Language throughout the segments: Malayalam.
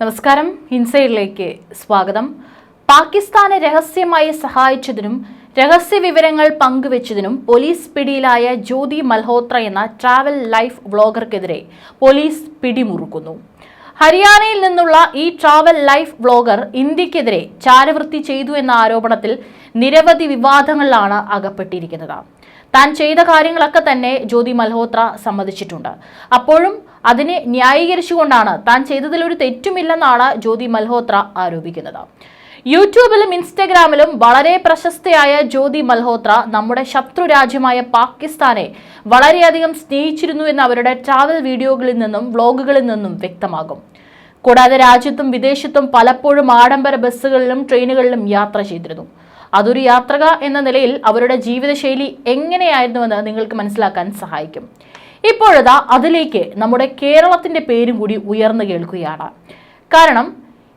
നമസ്കാരം. ഇൻസൈഡിലേക്ക് സ്വാഗതം. പാകിസ്ഥാനെ രഹസ്യമായി സഹായിച്ചതിനും രഹസ്യ വിവരങ്ങൾ പങ്കുവച്ചതിനും പോലീസ് പിടിയിലായ ജ്യോതി മൽഹോത്ര എന്ന ട്രാവൽ ലൈഫ് വ്ളോഗർക്കെതിരെ പോലീസ് പിടിമുറുക്കുന്നു. ഹരിയാനയിൽ നിന്നുള്ള ഈ ട്രാവൽ ലൈഫ് വ്ളോഗർ ഇന്ത്യക്കെതിരെ ചാരവൃത്തി ചെയ്തു എന്ന ആരോപണത്തിൽ നിരവധി വിവാദങ്ങളിലാണ് അകപ്പെട്ടിരിക്കുന്നത്. താൻ ചെയ്ത കാര്യങ്ങളൊക്കെ തന്നെ ജ്യോതി മൽഹോത്ര സമ്മതിച്ചിട്ടുണ്ട്. അപ്പോഴും അതിനെ ന്യായീകരിച്ചുകൊണ്ടാണ് താൻ ചെയ്തതിൽ ഒരു തെറ്റുമില്ലെന്നാണ് ജ്യോതി മൽഹോത്ര ആരോപിക്കുന്നത്. യൂട്യൂബിലും ഇൻസ്റ്റഗ്രാമിലും വളരെ പ്രശസ്തയായ ജ്യോതി മൽഹോത്ര നമ്മുടെ ശത്രു രാജ്യമായ പാകിസ്ഥാനെ വളരെയധികം സ്നേഹിച്ചിരുന്നു എന്ന് അവരുടെ ട്രാവൽ വീഡിയോകളിൽ നിന്നും വ്ളോഗുകളിൽ നിന്നും വ്യക്തമാകും. കൂടാതെ രാജ്യത്തും വിദേശത്തും പലപ്പോഴും ആഡംബര ബസ്സുകളിലും ട്രെയിനുകളിലും യാത്ര ചെയ്തിരുന്നു. അതൊരു യാത്രക എന്ന നിലയിൽ അവരുടെ ജീവിതശൈലി എങ്ങനെയായിരുന്നുവെന്ന് നിങ്ങൾക്ക് മനസ്സിലാക്കാൻ സഹായിക്കും. ഇപ്പോഴതാ അതിലേക്ക് നമ്മുടെ കേരളത്തിന്റെ പേരും കൂടി ഉയർന്നു കേൾക്കുകയാണ്. കാരണം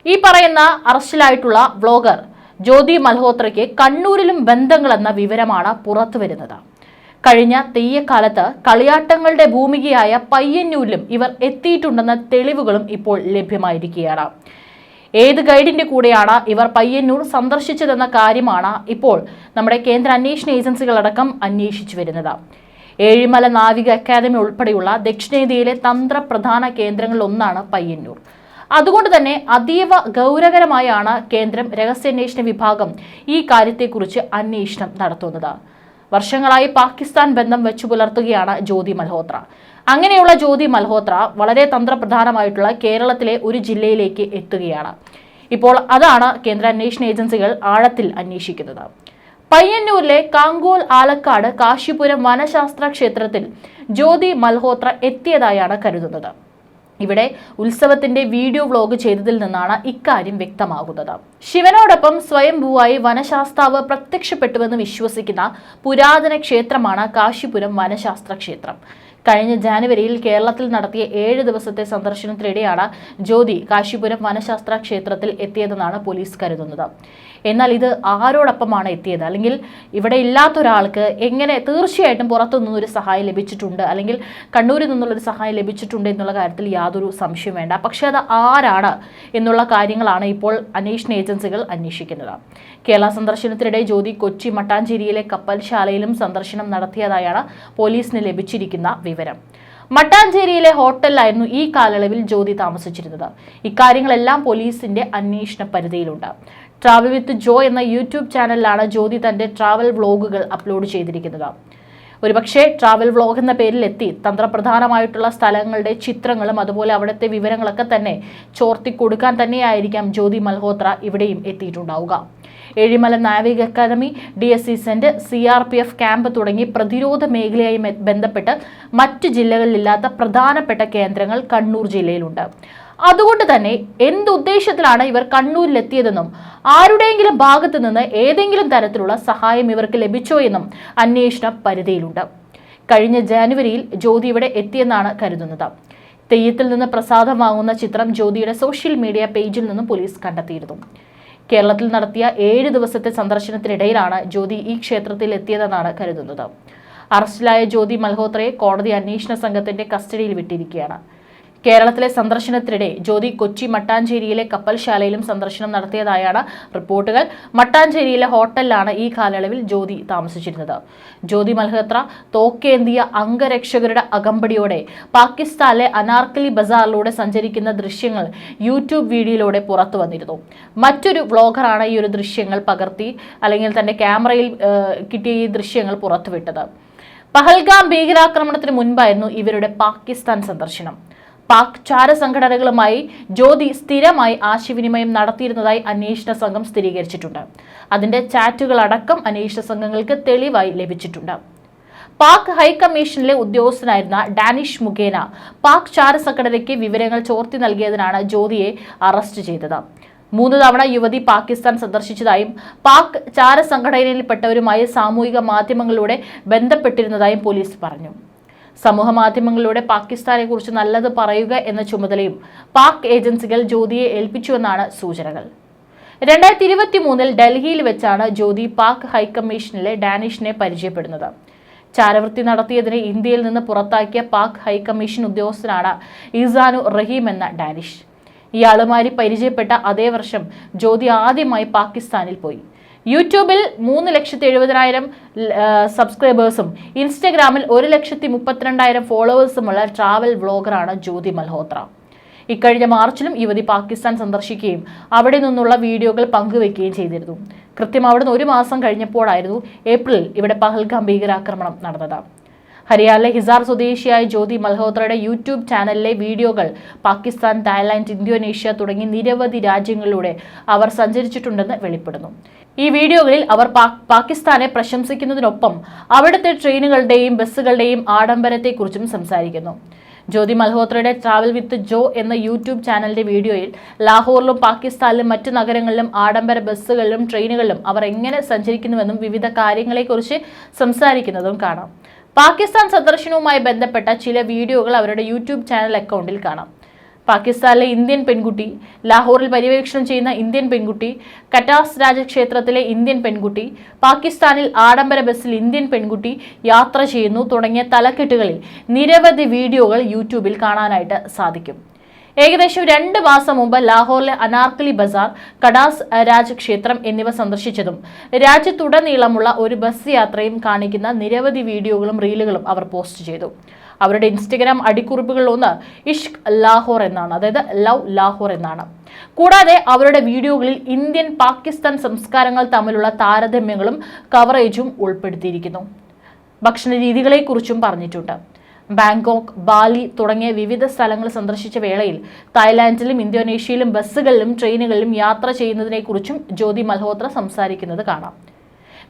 ഈ പറയുന്ന അറസ്റ്റിലായിട്ടുള്ള വ്ളോഗർ ജ്യോതി മൽഹോത്രയ്ക്ക് കണ്ണൂരിലും ബന്ധങ്ങൾ ബന്ധങ്ങളെന്ന വിവരമാണ് പുറത്തു വരുന്നത്. കഴിഞ്ഞ തെയ്യക്കാലത്ത് കളിയാട്ടങ്ങളുടെ ഭൂമികയായ പയ്യന്നൂരിലും ഇവർ എത്തിയിട്ടുണ്ടെന്ന തെളിവുകളും ഇപ്പോൾ ലഭ്യമായിരിക്കുകയാണ്. ഏത് ഗൈഡിന്റെ കൂടെയാണ് ഇവർ പയ്യന്നൂർ സന്ദർശിച്ചതെന്ന കാര്യമാണ് ഇപ്പോൾ നമ്മുടെ കേന്ദ്ര അന്വേഷണ ഏജൻസികളടക്കം അന്വേഷിച്ചു വരുന്നത്. ഏഴിമല നാവിക അക്കാദമി ഉൾപ്പെടെയുള്ള ദക്ഷിണേന്ത്യയിലെ തന്ത്രപ്രധാന കേന്ദ്രങ്ങളിലൊന്നാണ് പയ്യന്നൂർ. അതുകൊണ്ട് തന്നെ അതീവ ഗൗരവകരമായാണ് കേന്ദ്രം രഹസ്യാന്വേഷണ വിഭാഗം ഈ കാര്യത്തെക്കുറിച്ച് അന്വേഷണം നടത്തുന്നത്. വർഷങ്ങളായി പാകിസ്ഥാൻ ബന്ധം വെച്ചു പുലർത്തുകയാണ് ജ്യോതി മൽഹോത്ര. അങ്ങനെയുള്ള ജ്യോതി മൽഹോത്ര വളരെ തന്ത്രപ്രധാനമായിട്ടുള്ള കേരളത്തിലെ ഒരു ജില്ലയിലേക്ക് എത്തുകയാണ്. ഇപ്പോൾ അതാണ് കേന്ദ്ര അന്വേഷണ ഏജൻസികൾ ആഴത്തിൽ അന്വേഷിക്കുന്നത്. പയ്യന്നൂരിലെ കാങ്കോൽ ആലക്കാട് കാശിപുരം വനശാസ്ത്ര ക്ഷേത്രത്തിൽ ജ്യോതി മൽഹോത്ര എത്തിയതായാണ് കരുതുന്നത്. ഇവിടെ ഉത്സവത്തിന്റെ വീഡിയോ വ്ലോഗ് ചെയ്തതിൽ നിന്നാണ് ഇക്കാര്യം വ്യക്തമാകുന്നത്. ശിവനോടൊപ്പം സ്വയംഭൂവായി വനശാസ്താവ് പ്രത്യക്ഷപ്പെട്ടുവെന്ന് വിശ്വസിക്കുന്ന പുരാതന ക്ഷേത്രമാണ് കാശിപുരം വനശാസ്ത്ര ക്ഷേത്രം. കഴിഞ്ഞ ജാനുവരിയിൽ കേരളത്തിൽ നടത്തിയ ഏഴ് ദിവസത്തെ സന്ദർശനത്തിനിടെയാണ് ജ്യോതി കാശിപുരം വനശാസ്ത്ര ക്ഷേത്രത്തിൽ എത്തിയതെന്നാണ് പോലീസ് കരുതുന്നത്. എന്നാൽ ഇത് ആരോടൊപ്പമാണ് എത്തിയത്? അല്ലെങ്കിൽ ഇവിടെ ഇല്ലാത്ത ഒരാൾക്ക് എങ്ങനെ തീർച്ചയായിട്ടും പുറത്തു നിന്നൊരു സഹായം ലഭിച്ചിട്ടുണ്ട്? അല്ലെങ്കിൽ കണ്ണൂരിൽ നിന്നുള്ളൊരു സഹായം ലഭിച്ചിട്ടുണ്ട് എന്നുള്ള കാര്യത്തിൽ യാതൊരു സംശയം വേണ്ട. പക്ഷേ അത് ആരാണ് എന്നുള്ള കാര്യങ്ങളാണ് ഇപ്പോൾ അന്വേഷണ ഏജൻസികൾ അന്വേഷിക്കുന്നത്. കേരള സന്ദർശനത്തിനിടെ ജ്യോതി കൊച്ചി മട്ടാഞ്ചേരിയിലെ കപ്പൽശാലയിലും സന്ദർശനം നടത്തിയതായാണ് പോലീസിന് ലഭിച്ചിരിക്കുന്ന വിവരം. മട്ടാഞ്ചേരിയിലെ ഹോട്ടലിലായിരുന്നു ഈ കാലയളവിൽ ജ്യോതി താമസിച്ചിരുന്നത്. ഇക്കാര്യങ്ങളെല്ലാം പോലീസിന്റെ അന്വേഷണ പരിധിയിലുണ്ട്. ട്രാവൽ വിത്ത് ജോ എന്ന യൂട്യൂബ് ചാനലിലാണ് ജ്യോതി തന്റെ ട്രാവൽ വ്ളോഗുകൾ അപ്ലോഡ് ചെയ്തിരിക്കുന്നത്. ഒരുപക്ഷെ ട്രാവൽ വ്ളോഗ് എന്ന പേരിൽ എത്തി തന്ത്രപ്രധാനമായിട്ടുള്ള സ്ഥലങ്ങളുടെ ചിത്രങ്ങളും അതുപോലെ അവിടുത്തെ വിവരങ്ങളൊക്കെ തന്നെ ചോർത്തി കൊടുക്കാൻ തന്നെയായിരിക്കാം ജ്യോതി മൽഹോത്ര ഇവിടെയും എത്തിയിട്ടുണ്ടാവുക. ഏഴിമല നാവിക academy D S C centre C R P F camp തുടങ്ങി പ്രതിരോധ മേഖലയായി ബന്ധപ്പെട്ട് മറ്റു ജില്ലകളിലില്ലാത്ത പ്രധാനപ്പെട്ട കേന്ദ്രങ്ങൾ കണ്ണൂർ ജില്ലയിലുണ്ട്. അതുകൊണ്ട് തന്നെ എന്തുദ്ദേശത്തിലാണ് ഇവർ കണ്ണൂരിലെത്തിയതെന്നും ആരുടെയെങ്കിലും ഭാഗത്തു നിന്ന് ഏതെങ്കിലും തരത്തിലുള്ള സഹായം ഇവർക്ക് ലഭിച്ചോ എന്നും അന്വേഷണ പരിധിയിലുണ്ട്. കഴിഞ്ഞ ജാനുവരിയിൽ ജ്യോതി ഇവിടെ എത്തിയെന്നാണ് കരുതുന്നത്. തെയ്യത്തിൽ നിന്ന് പ്രസാദം വാങ്ങുന്ന ചിത്രം ജ്യോതിയുടെ സോഷ്യൽ മീഡിയ പേജിൽ നിന്നും പോലീസ് കണ്ടെത്തിയിരുന്നു. കേരളത്തിൽ നടത്തിയ ഏഴ് ദിവസത്തെ സന്ദർശനത്തിനിടയിലാണ് ജ്യോതി ഈ ക്ഷേത്രത്തിൽ എത്തിയതെന്നാണ് കരുതുന്നത്. അറസ്റ്റിലായ ജ്യോതി മൽഹോത്രയെ കോടതി അന്വേഷണ സംഘത്തിന്റെ കസ്റ്റഡിയിൽ വിട്ടിരിക്കുകയാണ്. കേരളത്തിലെ സന്ദർശനത്തിനിടെ ജ്യോതി കൊച്ചി മട്ടാഞ്ചേരിയിലെ കപ്പൽശാലയിലും സന്ദർശനം നടത്തിയതായാണ് റിപ്പോർട്ടുകൾ. മട്ടാഞ്ചേരിയിലെ ഹോട്ടലിലാണ് ഈ കാലയളവിൽ ജ്യോതി താമസിച്ചിരുന്നത്. ജ്യോതി മൽഹോത്ര തോക്കേന്തിയ അംഗരക്ഷകരുടെ അകമ്പടിയോടെ പാകിസ്ഥാനിലെ അനാർക്കലി ബസാറിലൂടെ സഞ്ചരിക്കുന്ന ദൃശ്യങ്ങൾ യൂട്യൂബ് വീഡിയോയിലൂടെ പുറത്തു വന്നിരുന്നു. മറ്റൊരു വ്ളോഗറാണ് ഈ ഒരു ദൃശ്യങ്ങൾ പകർത്തി അല്ലെങ്കിൽ തന്റെ ക്യാമറയിൽ കിട്ടിയ ഈ ദൃശ്യങ്ങൾ പുറത്തുവിട്ടത്. പഹൽഗാം ഭീകരാക്രമണത്തിന് മുൻപായിരുന്നു ഇവരുടെ പാകിസ്ഥാൻ സന്ദർശനം. പാക് ചാര സംഘടനകളുമായി ജ്യോതി സ്ഥിരമായി ആശയവിനിമയം നടത്തിയിരുന്നതായി അന്വേഷണ സംഘം സ്ഥിരീകരിച്ചിട്ടുണ്ട്. അതിന്റെ ചാറ്റുകൾ അടക്കം അന്വേഷണ സംഘങ്ങൾക്ക് തെളിവായി ലഭിച്ചിട്ടുണ്ട്. പാക് ഹൈക്കമ്മീഷനിലെ ഉദ്യോഗസ്ഥനായിരുന്ന ഡാനിഷ് മുഖേന പാക് ചാര സംഘടനയ്ക്ക് വിവരങ്ങൾ ചോർത്തി നൽകിയതിനാണ് ജ്യോതിയെ അറസ്റ്റ് ചെയ്തത്. മൂന്ന് തവണ യുവതി പാകിസ്ഥാൻ സന്ദർശിച്ചതായും പാക് ചാര സംഘടനയിൽപ്പെട്ടവരുമായി സാമൂഹിക മാധ്യമങ്ങളിലൂടെ ബന്ധപ്പെട്ടിരുന്നതായും പോലീസ് പറഞ്ഞു. സമൂഹ മാധ്യമങ്ങളിലൂടെ പാകിസ്ഥാനെ കുറിച്ച് നല്ലത് പറയുക എന്ന ചുമതലയും പാക് ഏജൻസികൾ ജ്യോതിയെ ഏൽപ്പിച്ചുവെന്നാണ് സൂചനകൾ. രണ്ടായിരത്തി ഇരുപത്തി മൂന്നിൽ ഡൽഹിയിൽ വെച്ചാണ് ജ്യോതി പാക് ഹൈക്കമ്മീഷനിലെ ഡാനിഷിനെ പരിചയപ്പെടുന്നത്. ചാരവൃത്തി നടത്തിയതിനെ ഇന്ത്യയിൽ നിന്ന് പുറത്താക്കിയ പാക് ഹൈക്കമ്മീഷൻ ഉദ്യോഗസ്ഥനാണ് ഇസാനു റഹീം എന്ന ഡാനിഷ്. ഇയാളുമായി പരിചയപ്പെട്ട അതേ വർഷം ജ്യോതി ആദ്യമായി പാകിസ്ഥാനിൽ പോയി. യൂട്യൂബിൽ മൂന്ന് ലക്ഷത്തി എഴുപതിനായിരം സബ്സ്ക്രൈബേഴ്സും ഇൻസ്റ്റഗ്രാമിൽ ഒരു ലക്ഷത്തി മുപ്പത്തിരണ്ടായിരം ഫോളോവേഴ്സുമുള്ള ട്രാവൽ വ്ളോഗറാണ് ജ്യോതി മൽഹോത്ര. ഇക്കഴിഞ്ഞ മാർച്ചിലും യുവതി പാകിസ്ഥാൻ സന്ദർശിക്കുകയും അവിടെ നിന്നുള്ള വീഡിയോകൾ പങ്കുവെക്കുകയും ചെയ്തിരുന്നു. കൃത്യം അവിടുന്ന് ഒരു മാസം കഴിഞ്ഞപ്പോഴായിരുന്നു ഏപ്രിലിൽ ഇവിടെ പഹൽഗാം ഭീകരാക്രമണം നടന്നത്. ഹരിയാനയിലെ ഹിസാർ സ്വദേശിയായ ജ്യോതി മൽഹോത്രയുടെ യൂട്യൂബ് ചാനലിലെ വീഡിയോകൾ പാകിസ്ഥാൻ തായ്ലാന്റ് ഇന്തോനേഷ്യ തുടങ്ങി നിരവധി രാജ്യങ്ങളിലൂടെ അവർ സഞ്ചരിച്ചിട്ടുണ്ടെന്ന് വെളിപ്പെടുന്നു. ഈ വീഡിയോകളിൽ അവർ പാകിസ്ഥാനെ പ്രശംസിക്കുന്നതിനൊപ്പം അവിടുത്തെ ട്രെയിനുകളുടെയും ബസ്സുകളുടെയും ആഡംബരത്തെക്കുറിച്ചും സംസാരിക്കുന്നു. ജ്യോതി മൽഹോത്രയുടെ ട്രാവൽ വിത്ത് ജോ എന്ന യൂട്യൂബ് ചാനലിന്റെ വീഡിയോയിൽ ലാഹോറിലും പാകിസ്ഥാനിലും മറ്റു നഗരങ്ങളിലും ആഡംബര ബസ്സുകളിലും ട്രെയിനുകളിലും അവർ എങ്ങനെ സഞ്ചരിക്കുന്നുവെന്നും വിവിധ കാര്യങ്ങളെക്കുറിച്ച് സംസാരിക്കുന്നതും കാണാം. പാകിസ്ഥാൻ സന്ദർശനവുമായി ബന്ധപ്പെട്ട ചില വീഡിയോകൾ അവരുടെ യൂട്യൂബ് ചാനൽ അക്കൗണ്ടിൽ കാണാം. പാകിസ്ഥാനിലെ ഇന്ത്യൻ പെൺകുട്ടി ലാഹോറിൽ പര്യവേക്ഷണം ചെയ്യുന്ന ഇന്ത്യൻ പെൺകുട്ടി കറ്റാസ് രാജക്ഷേത്രത്തിലെ ഇന്ത്യൻ പെൺകുട്ടി പാകിസ്ഥാനിൽ ആഡംബര ബസ്സിൽ ഇന്ത്യൻ പെൺകുട്ടി യാത്ര ചെയ്യുന്നു തുടങ്ങിയ തലക്കെട്ടുകളിൽ നിരവധി വീഡിയോകൾ യൂട്യൂബിൽ കാണാനായിട്ട് സാധിക്കും. ഏകദേശം രണ്ട് മാസം മുമ്പ് ലാഹോറിലെ അനാർക്കലി ബസാർ കടാസ് രാജക്ഷേത്രം എന്നിവ സന്ദർശിച്ചതും രാജ്യത്തുടനീളമുള്ള ഒരു ബസ് യാത്രയും കാണിക്കുന്ന നിരവധി വീഡിയോകളും റീലുകളും അവർ പോസ്റ്റ് ചെയ്തു. അവരുടെ ഇൻസ്റ്റഗ്രാം അടിക്കുറിപ്പുകളിൽ ഒന്ന് ഇഷ്ക് ലാഹോർ എന്നാണ്. അതായത് ലവ് ലാഹോർ എന്നാണ്. കൂടാതെ അവരുടെ വീഡിയോകളിൽ ഇന്ത്യൻ പാകിസ്ഥാൻ സംസ്കാരങ്ങൾ തമ്മിലുള്ള താരതമ്യങ്ങളും കവറേജും ഉൾപ്പെടുത്തിയിരിക്കുന്നു. ഭക്ഷണ രീതികളെക്കുറിച്ചും പറഞ്ഞിട്ടുണ്ട്. ബാങ്കോക്ക് ബാലി തുടങ്ങിയ വിവിധ സ്ഥലങ്ങൾ സന്ദർശിച്ച വേളയിൽ തായ്ലാൻഡിലും ഇന്തോനേഷ്യയിലും ബസ്സുകളിലും ട്രെയിനുകളിലും യാത്ര ചെയ്യുന്നതിനെക്കുറിച്ചും ജ്യോതി മൽഹോത്ര സംസാരിക്കുന്നത് കാണാം.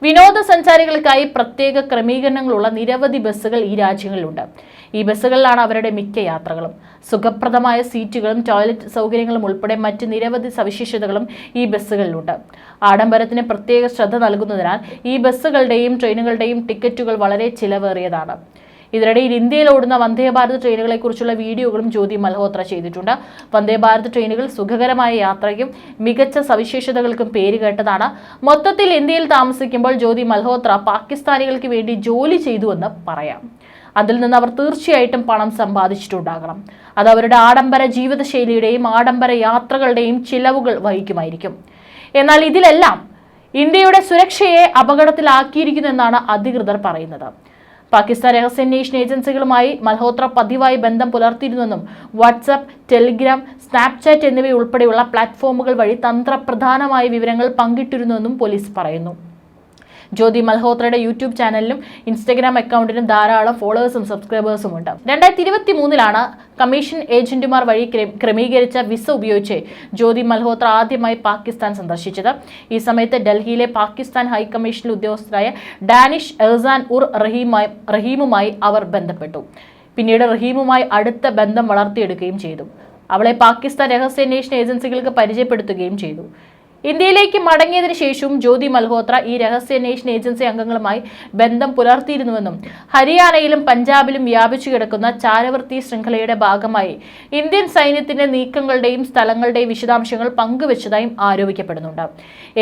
വിനോദസഞ്ചാരികൾക്കായി പ്രത്യേക ക്രമീകരണങ്ങളുള്ള നിരവധി ബസ്സുകൾ ഈ രാജ്യങ്ങളിലുണ്ട്. ഈ ബസ്സുകളിലാണ് അവരുടെ മിക്ക യാത്രകളും. സുഖപ്രദമായ സീറ്റുകളും ടോയ്ലറ്റ് സൗകര്യങ്ങളും ഉൾപ്പെടെ മറ്റ് നിരവധി സവിശേഷതകളും ഈ ബസ്സുകളിലുണ്ട്. ആഡംബരത്തിന് പ്രത്യേക ശ്രദ്ധ നൽകുന്നതിനാൽ ഈ ബസ്സുകളുടെയും ട്രെയിനുകളുടെയും ടിക്കറ്റുകൾ വളരെ ചിലവേറിയതാണ്. ഇതിനിടയിൽ ഇന്ത്യയിൽ ഓടുന്ന വന്ദേ ഭാരത് ട്രെയിനുകളെ കുറിച്ചുള്ള വീഡിയോകളും ജ്യോതി മൽഹോത്ര ചെയ്തിട്ടുണ്ട്. വന്ദേ ഭാരത് ട്രെയിനുകൾ സുഖകരമായ യാത്രയ്ക്കും മികച്ച സവിശേഷതകൾക്കും പേരുകേട്ടതാണ് മൊത്തത്തിൽ ഇന്ത്യയിൽ താമസിക്കുമ്പോൾ ജ്യോതി മൽഹോത്ര പാകിസ്ഥാനികൾക്ക് വേണ്ടി ജോലി ചെയ്തുവെന്ന് പറയാം. അതിൽ നിന്ന് അവർ തീർച്ചയായിട്ടും പണം സമ്പാദിച്ചിട്ടുണ്ടാകണം. അത് അവരുടെ ആഡംബര ജീവിതശൈലിയുടെയും ആഡംബര യാത്രകളുടെയും ചിലവുകൾ വഹിക്കുമായിരിക്കും. എന്നാൽ ഇതിലെല്ലാം ഇന്ത്യയുടെ സുരക്ഷയെ അപകടത്തിലാക്കിയിരിക്കുന്നു എന്നാണ് അധികൃതർ പറയുന്നത്. പാകിസ്ഥാൻ രഹസ്യാന്വേഷണ ഏജൻസികളുമായി മൽഹോത്ര പതിവായി ബന്ധം പുലർത്തിയിരുന്നെന്നും വാട്സപ്പ് ടെലിഗ്രാം സ്നാപ്ചാറ്റ് എന്നിവയുൾപ്പെടെയുള്ള പ്ലാറ്റ്ഫോമുകൾ വഴി തന്ത്രപ്രധാനമായ വിവരങ്ങൾ പങ്കിട്ടിരുന്നുവെന്നും പോലീസ് പറയുന്നു. ജ്യോതി മൽഹോത്രയുടെ യൂട്യൂബ് ചാനലിലും ഇൻസ്റ്റഗ്രാം അക്കൗണ്ടിലും ധാരാളം ഫോളോവേഴ്സും സബ്സ്ക്രൈബേഴ്സും ഉണ്ട്. രണ്ടായിരത്തി ഇരുപത്തി മൂന്നിലാണ് കമ്മീഷൻ ഏജന്റുമാർ വഴി ക്രമീകരിച്ച വിസ ഉപയോഗിച്ച് ജ്യോതി മൽഹോത്ര ആദ്യമായി പാകിസ്ഥാൻ സന്ദർശിച്ചത്. ഈ സമയത്ത് ഡൽഹിയിലെ പാകിസ്ഥാൻ ഹൈക്കമ്മീഷനിൽ ഉദ്യോഗസ്ഥരായ ഡാനിഷ് എഹ്സാൻ ഉർ റഹീമായി റഹീമുമായി അവർ ബന്ധപ്പെട്ടു. പിന്നീട് റഹീമുമായി അടുത്ത ബന്ധം വളർത്തിയെടുക്കുകയും ചെയ്തു. അവളെ പാകിസ്ഥാൻ രഹസ്യാന്വേഷണ ഏജൻസികൾക്ക് പരിചയപ്പെടുത്തുകയും ചെയ്തു. ഇന്ത്യയിലേക്ക് മടങ്ങിയതിനു ശേഷവും ജ്യോതി മൽഹോത്ര ഈ രഹസ്യാന്വേഷണ ഏജൻസി അംഗങ്ങളുമായി ബന്ധം പുലർത്തിയിരുന്നുവെന്നും ഹരിയാനയിലും പഞ്ചാബിലും വ്യാപിച്ചു കിടക്കുന്ന ചാരവൃത്തി ശൃംഖലയുടെ ഭാഗമായി ഇന്ത്യൻ സൈന്യത്തിന്റെ നീക്കങ്ങളുടെയും സ്ഥലങ്ങളുടെയും വിശദാംശങ്ങൾ പങ്കുവച്ചതായും ആരോപിക്കപ്പെടുന്നുണ്ട്.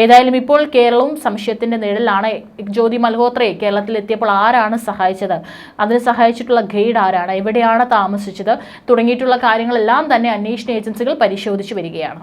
ഏതായാലും ഇപ്പോൾ കേരളവും സംശയത്തിന്റെ നിഴലിലാണ് ജ്യോതി മൽഹോത്രയെ കേരളത്തിൽ എത്തിയപ്പോൾ ആരാണ് സഹായിച്ചത്? അതിന് സഹായിച്ചിട്ടുള്ള ഗൈഡ് ആരാണ്? എവിടെയാണ് താമസിച്ചത്? തുടങ്ങിയിട്ടുള്ള കാര്യങ്ങളെല്ലാം തന്നെ അന്വേഷണ ഏജൻസികൾ പരിശോധിച്ചു വരികയാണ്.